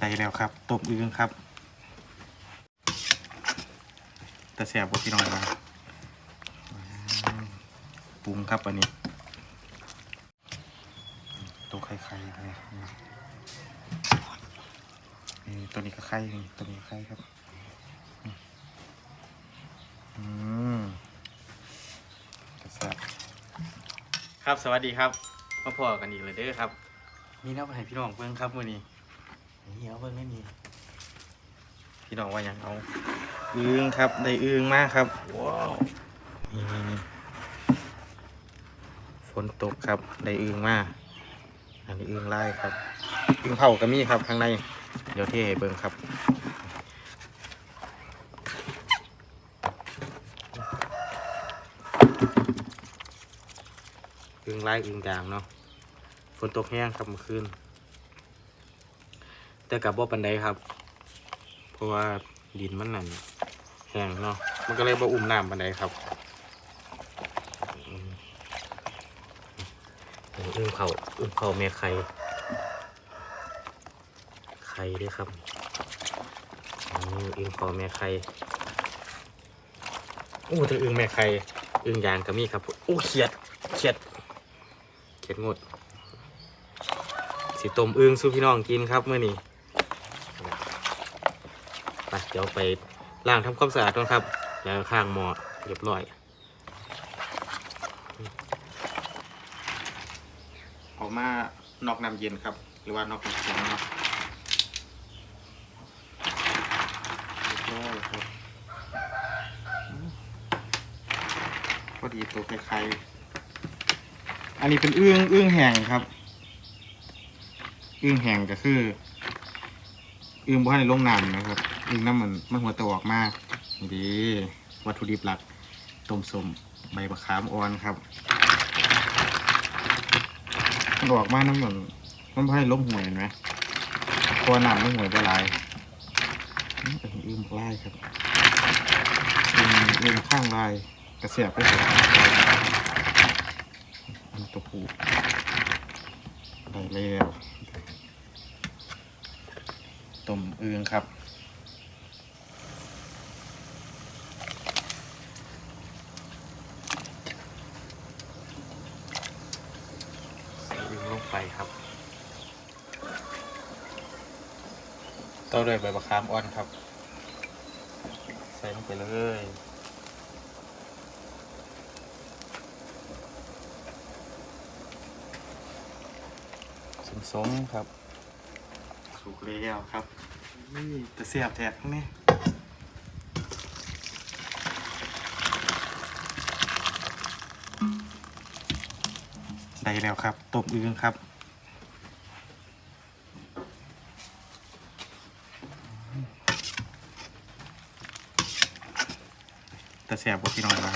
ได้แล้วครับตบอึ้งครับแต่แสบบพี่น้อยมาปรุงครับอันนี้ ตัวไข่ไข่เลยนี่ตัวนี้ก็ไข่ตัวนี้ไข่ครับอืมกระซับครับสวัสดีครับมาพอกันอีกเลยเด้อครับ มีน้ำให้พี่น้องเพื่อนครับวันนี้ เหี้ยวเพิ่งไม่มี พี่น้องว่าอย่างเอาอึ้งครับได้อึ้งมากครับว้าวฝนตกครับได้อึ้งมากอันนี้อึ้งไล่ครับอึ้งเผากระมีครับข้างในเดี๋ยวเท่เบิ่งครับอึ้งไล่อึ้งกลางเนาะฝนตกแห้งครับเมื่อคืน แต่กับบ่ปันไดครับ เพราะว่าดินมันนั่นแห้งเนาะมันก็เลยบ่อุ่มน้ำปันไดครับอุ้งเขาอึ้มเขาแม่ไข่ไข่ด้วยครับอึ่งคาแม่ไข่อู้ถึงอึ่งแม่ไข่อึ่งยางก็มีครับอู้เขียดเขียดเขียดงด สิต้มอึ่งสู้พี่น้องกินครับเมื่อนี้ เดี๋ยวไปล้างทำความสะอาดก่อนครับ แล้วข้างหมอเรียบร้อย ออกมานอกน้ำเย็นครับ หรือว่านอกน้ำแข็งครับพอดีตัวคล้ายๆอันนี้เป็นอึ้งอึ้งแห้งครับอึ้งแห้งก็คือ อึมบ่ให้ลงน้ำนะครับอึมน้ำมันมันหัวตะออกมากดีวัตถุดิบหลักต้มสมใบมะขามอ่อนครับมันออกมากน้ำหนมันบ่ให้ลงห่วยเห็นไหมตัวน้ำไม่ห่วยไปหลายอึมลายครับอึมอึมข้างลายกระเสียบไปตันตะปูได้แล้ว ต้มอึ่งครับอึ่งลงไปครับต่อด้วยใบมะขามอ่อนครับ ใส่ลงไปเลยสมๆครับ ถูกแล้วครับนี่แต่เสียบแทกนี่ได้แล้วครับตบอึ้งครับแต่เสียบกว่าพี่น้องมา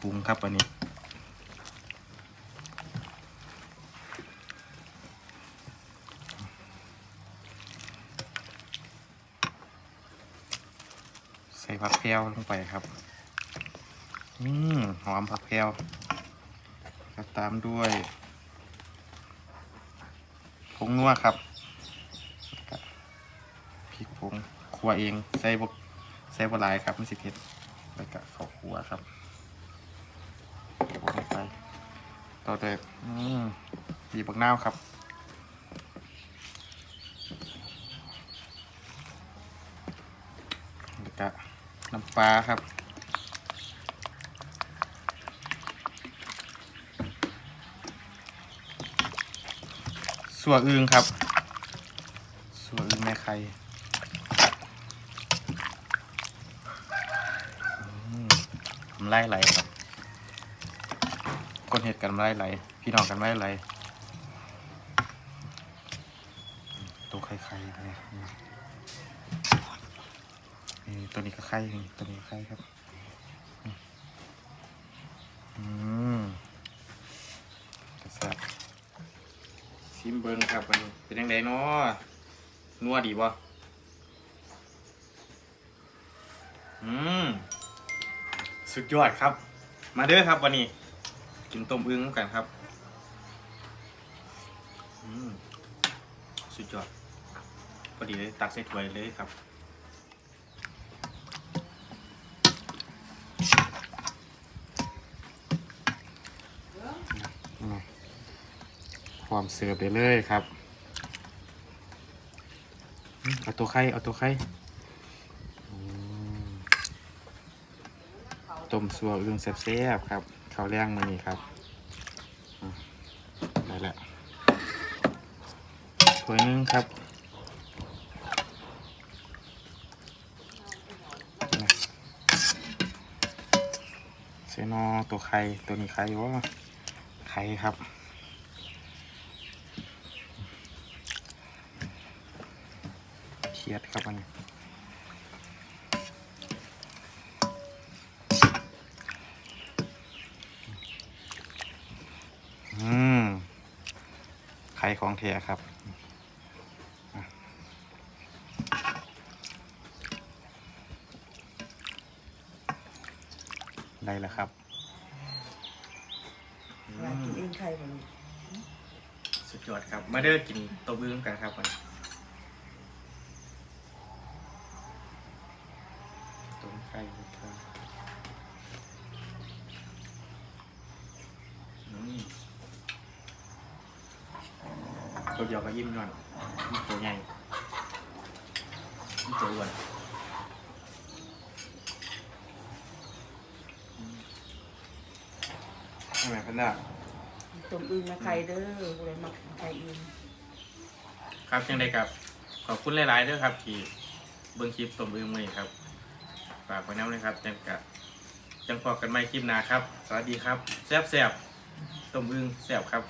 ปรุงครับอันนี้ แพรวลงไปครับ อืมหอมผักแพรวครัตามด้วยผงนัวครับพริกผงขัวเองใส่บกใส่บลายครับไม่สิเผ็ดแล้วก็ข้าวขัวครับลงไปต่อเลยอืมบีบักน้าวครับแล้วก็ น้ำปลาครับส่วอึงครับส่วอึงแม่ไข่ทำไล่ไหลครับคนเห็ดกันไล่ไหล พี่น้องกันไล่ไหลตัวไข่ไข่เลย ตัวนี้ก็ไข่ตัวนี้ไข่ครับอืมจะแซ่บชิมเบิ้งครับมันเป็นยังไงเนาะนัวดีบ่อืมสุดยอดครับ มาเด้อครับวันนี้ กินต้มอึ้งกันครับอืมสุดยอดพอดีเลยตักใส่ถ้วยเลยครับ ความเสิร์ฟได้เลยครับ เอาตัวไข่ เอาตัวไข่ต้มสัวอึ่งแซ่บๆครับข้าวแรงมานี่ครับได้แล้วถ้วยนึงครับเซนอตัวไข่ตัวนี้ไข่วะไข่ครับ เครียดครับมันอืมไข่ของแท้ครับอะได้แล้วครับอือยากกินมเองไข่บ่ลูกสุดยอดครับ มาเด้อกินตัวบื้มกันครับมันต้ม ไก่ครับอืมตัวเดียวก็ยิ้มนอนนี่ตัวใหญ่นี่ตัวอ้วนอืมทำไมพันดาต้มอึ่งนะไข่เด้อบ่ได้มักไข่อึ่งครับยังไงครับ ขอบคุณหลายๆด้วยครับที่เบิ่งคลิปตมอึงมือครับ ฝากไว้น้ำเลยครับจังกะจังพอกันไม่คลิปหน้าครับ สวัสดีครับแซ่บต้มอึงแซ่บครับ